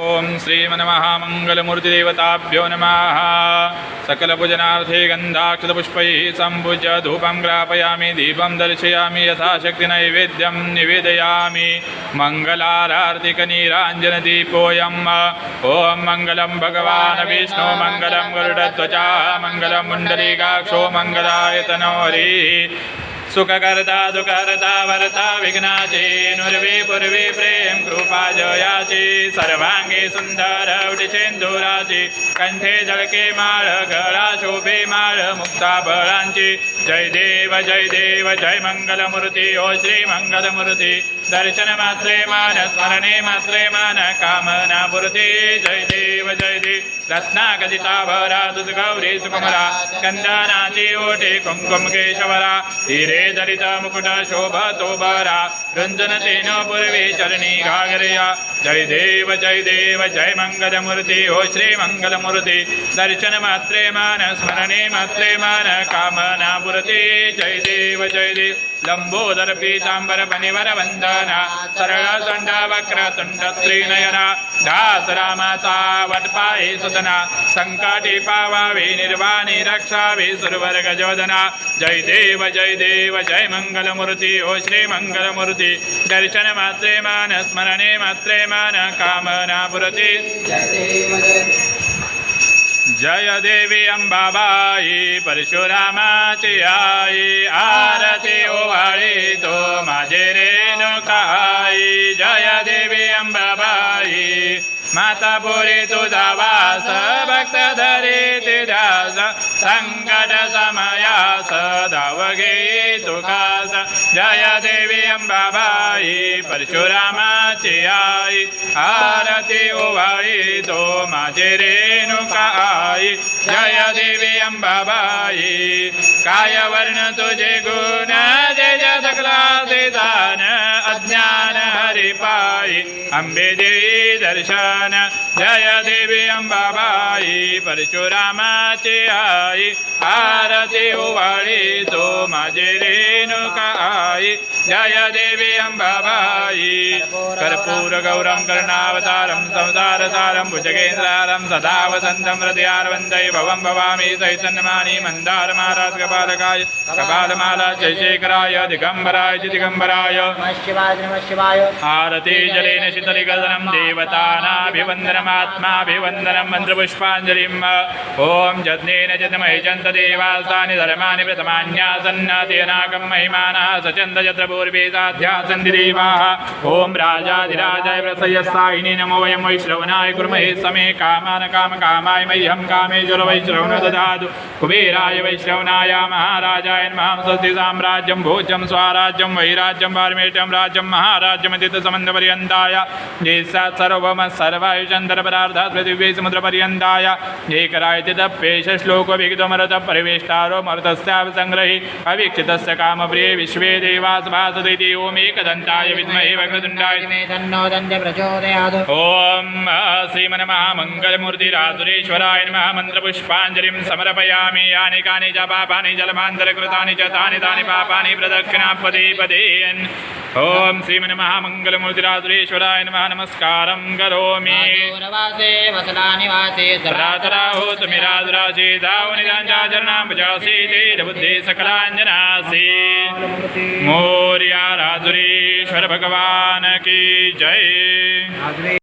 ॐ श्रीमन्महामङ्गलमूर्तिदेवताभ्यो नमः। सकलपूजनार्थे गन्धाक्षतपुष्पैः सम्पूज्य धूपं ग्रापयामि दीपं दर्शयामि यथाशक्ति नैवेद्यं निवेदयामि। मङ्गलारार्तिकनीराञ्जनदीपोऽयम् ॐ मङ्गलं भगवान् विष्णु मङ्गलं गरुडध्वजा मङ्गलं मुण्डलीकाक्षो मङ्गलायतनोहरिः सुखकर्ता दुखर्ता वरता विघ्नाचे नुर्वी पूर्वी प्रेम कृपा जयाची सर्वांगी सुंदर उडीचेंदुराची कंठे जळके माळ गळा शोभे माळ मुक्ता बळांची. जय देव जय देव जय मंगलमूर्ती ओ श्री मंगलमूर्ती. दर्शन मात्रे मान स्मरणे मात्रे मान कामना मूर्ती जय देव जय रत्नाकलिताभरा रत्नागदिता भरा गौरी सुकमला कंदनाची ओटे कुंकुम केशवरा धीरे दरित मुकुट शोभतो बरा रंजन पूर्वी चरणी घागरया। जय देव जय देव जय मङ्गलमूर्ति ओ श्रीमङ्गलमूर्ति दर्शनमात्रे दर्शन मात्रे मान स्मरणे मात्रे मान कामना पुरते जय देव जय देव। लंबोदर पीतांबर फणिवर वंदना सरळ दंडा वक्र तुंड त्रिनयना दास रामाचा वटपाये सुदना संकटी पावावे निर्वाणी रक्षावे सुरवर गजोदना जय देव जय देव जय मंगलमूर्ती ओ श्री मंगलमूर्ती दर्शन मात्रे मान स्मरणे मात्रे मान कामना पुरती जय देवी अंबाबाई परशुरामाची आई ओवाळी तो माझे रेणुकाई जय देवी अंबाबाई. माता पुरी तुझा वास भक्त धरी तिजास संकट समयास धाव घे तुकास जय देवी अंबाबाई परशुरामाची आई. आरती ओवाळी तो माझे रेणुका आई जय देवी अंबाबाई काय वर्ण तुझे गुण हरिपाई अंबे देवी दर्शन. जय देवी अंबाबाई परशुरामाची आई. आरती ओवाळी तो माझे रेणुका आई जय देवी अंबाबाई कर्पूर गौरम कर्णावतारं संसारसारं भुजगेन्द्रारं सदा वसन्तं हृदयार्वन्दै भवं भवामि चैतन्यमानि मन्दारमाराज कपालकाय कपालमाला जयशेखराय दिगम्बराय दिगम्बराय। आरती जलेन शीतलिकदनं देवतानाभिवन्दनमात्माभिवन्दनं मन्त्रपुष्पाञ्जलिम् ॐ यज्ञेन जतमहि चन्द देवासानि धर्माणि प्रथमान्यासन्नतेनाकं महिमानः। सचन्द ॐ राजाधिराजाय प्रसयस्सायिने नमो वयं वैश्रवणाय कुर्महे समे कामान् कामकामाय मह्यं कामेश्वर वैश्रवण ददातु। कुबेराय वैश्रवणाय महाराजाय नमः। स्वस्ति साम्राज्यं भोजं स्वराज्यं वैराज्यं पारमेट्यं राज्यं महाराज्यमतीतसमन्दपर्यन्ताय येषात् सर्वम सर्वायुचन्दरपरार्धात् पृथिवी समुद्रपर्यन्ताय। एकरायति तप्पेश श्लोकविहितमरतः परिवेष्टारो मरुतस्यापि सङ्ग्रहि अवीक्षितस्य कामप्रिये विश्व देवास भासदिति ओमेकदन्ताय विद्महे वक्रतुण्डाय मे तन्नो दन्ते प्रचोदयात् ॐ श्रीमन्महामङ्गलमूर्तिरासुरेश्वराय नमः मन्त्रपुष्पाञ्जलिं समर्पयामि यानि कानि च पापानि जलमान्तरकृतानि च तानि तानि पापानि प्रदक्षिणा पदे पदे ॐ श्रीमन्महामङ्गलमूर्तिरासुरेश्वराय नमः नमस्कारं करोमि दूरवासे वसलानिवासे रातराहोत मिराजराशे दावनिदाञ्चाचरणां भजासि तेजबुद्धे सकलाञ्जनासि मोर्या राजुरेश्वर भगवान की जय